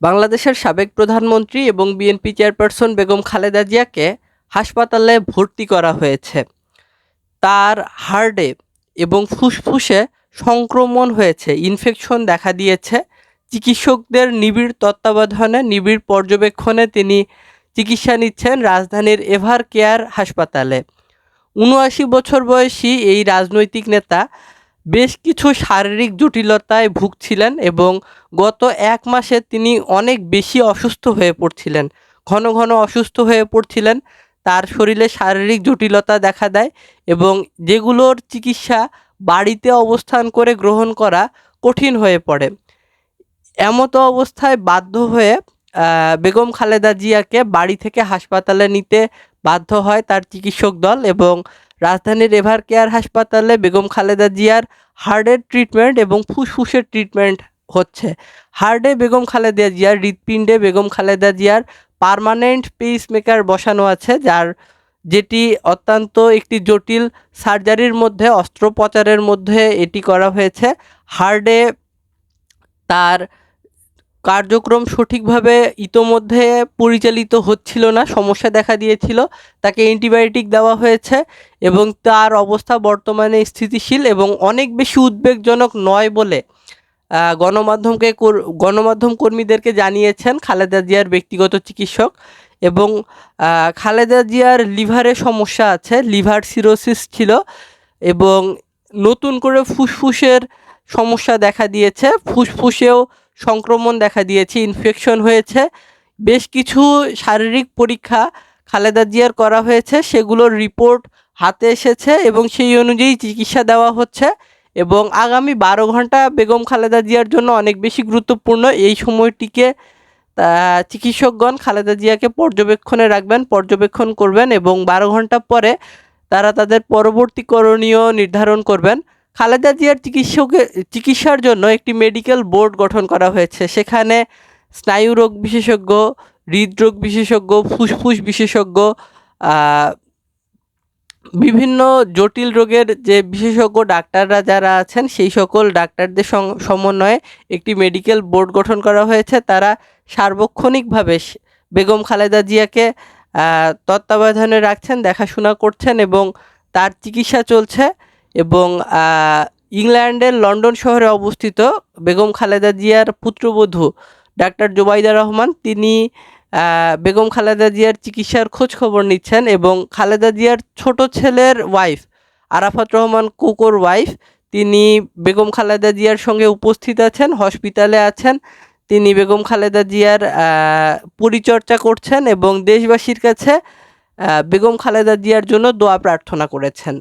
বাংলাদেশের সাবেক প্রধানমন্ত্রী এবং বিএনপি চেয়ারপারসন বেগম খালেদা জিয়াকে হাসপাতালে ভর্তি করা হয়েছে। তার হার্টে এবং ফুসফুসে সংক্রমণ হয়েছে। ইনফেকশন দেখা দিয়েছে। চিকিৎসকদের নিবিড় তত্ত্বাবধানে, নিবিড় পর্যবেক্ষণে তিনি চিকিৎসা নিচ্ছেন রাজধানীর এভার কেয়ার হাসপাতালে। উনআশি বছর বয়সী এই রাজনৈতিক নেতা বেশ কিছু শারীরিক জটিলতায় ভুগছিলেন এবং গত এক মাসে তিনি অনেক বেশি অসুস্থ হয়ে পড়ছিলেন। ঘন ঘন অসুস্থ হয়ে পড়ছিলেন, তার শরীরে শারীরিক জটিলতা দেখা দেয় এবং যেগুলোর চিকিৎসা বাড়িতে অবস্থান করে গ্রহণ করা কঠিন হয়ে পড়ে। এমতো অবস্থায় বাধ্য হয়ে বেগম খালেদা জিয়াকে বাড়ি থেকে হাসপাতালে নিতে বাধ্য হয় তার চিকিৎসক দল এবং রাজধানীর এভার কেয়ার হাসপাতালে বেগম খালেদা জিয়ার হার্টের ট্রিটমেন্ট এবং ফুসফুসের ট্রিটমেন্ট হচ্ছে। হার্টে বেগম খালেদা জিয়ার হৃৎপিণ্ডে বেগম খালেদা জিয়ার পার্মানেন্ট পেস মেকার বসানো আছে, যার যেটি অত্যন্ত একটি জটিল সার্জারির মধ্যে, অস্ত্রোপচারের মধ্যে এটি করা হয়েছে। হার্টে তার কার্যক্রম সঠিকভাবে ইতোমধ্যে পরিচালিত হচ্ছিল না, সমস্যা দেখা দিয়েছিল। তাকে অ্যান্টিবায়োটিক দেওয়া হয়েছে এবং তার অবস্থা বর্তমানে স্থিতিশীল এবং অনেক বেশি উদ্বেগজনক নয় বলে গণমাধ্যমকে গণমাধ্যম কর্মীদেরকে জানিয়েছেন খালেদা জিয়ার ব্যক্তিগত চিকিৎসক এবং খালেদা জিয়ার লিভারে সমস্যা আছে, লিভার সিরোসিস ছিল এবং নতুন করে ফুসফুসের সমস্যা দেখা দিয়েছে। ফুসফুসেও সংক্রমণ দেখা দিয়েছে ইনফেকশন হয়েছে। বেশ কিছু শারীরিক পরীক্ষা খালেদা জিয়ার করা হয়েছে, সেগুলোর রিপোর্ট হাতে এসেছে এবং সেই অনুযায়ী চিকিৎসা দেওয়া হচ্ছে এবং আগামী বারো ঘণ্টা বেগম খালেদা জিয়ার জন্য অনেক বেশি গুরুত্বপূর্ণ। এই সময়টিকে চিকিৎসকগণ খালেদা জিয়াকে পর্যবেক্ষণে রাখবেন, পর্যবেক্ষণ করবেন এবং বারো ঘণ্টা পরে তারা তাদের পরবর্তী করণীয় নির্ধারণ করবেন। খালেদা জিয়ার চিকিৎসকের চিকিৎসার জন্য একটি মেডিকেল বোর্ড গঠন করা হয়েছে। সেখানে স্নায়ুরোগ বিশেষজ্ঞ, হৃদরোগ বিশেষজ্ঞ, ফুসফুস বিশেষজ্ঞ বিভিন্ন জটিল রোগের যে বিশেষজ্ঞ ডাক্তাররা যারা আছেন, সেই সকল ডাক্তারদের সমন্বয়ে একটি মেডিকেল বোর্ড গঠন করা হয়েছে। তারা সার্বক্ষণিকভাবে বেগম খালেদা জিয়াকে তত্ত্বাবধানে রাখছেন, দেখাশোনা করছেন এবং তার চিকিৎসা চলছে। এবং ইংল্যান্ডের লন্ডন শহরে অবস্থিত বেগম খালেদা জিয়ার পুত্রবধূ ডাক্তার জোবাইদা রহমান, তিনি বেগম খালেদা জিয়ার চিকিৎসার খোঁজ খবর নিচ্ছেন এবং খালেদা জিয়ার ছোট ছেলের ওয়াইফ আরাফাত রহমান কুকুর ওয়াইফ তিনি বেগম খালেদা জিয়ার সঙ্গে উপস্থিত আছেন হসপিটালে আছেন, তিনি বেগম খালেদা জিয়ার পরিচর্যা করছেন এবং দেশবাসীর কাছে বেগম খালেদা জিয়ার জন্য দোয়া প্রার্থনা করেছেন।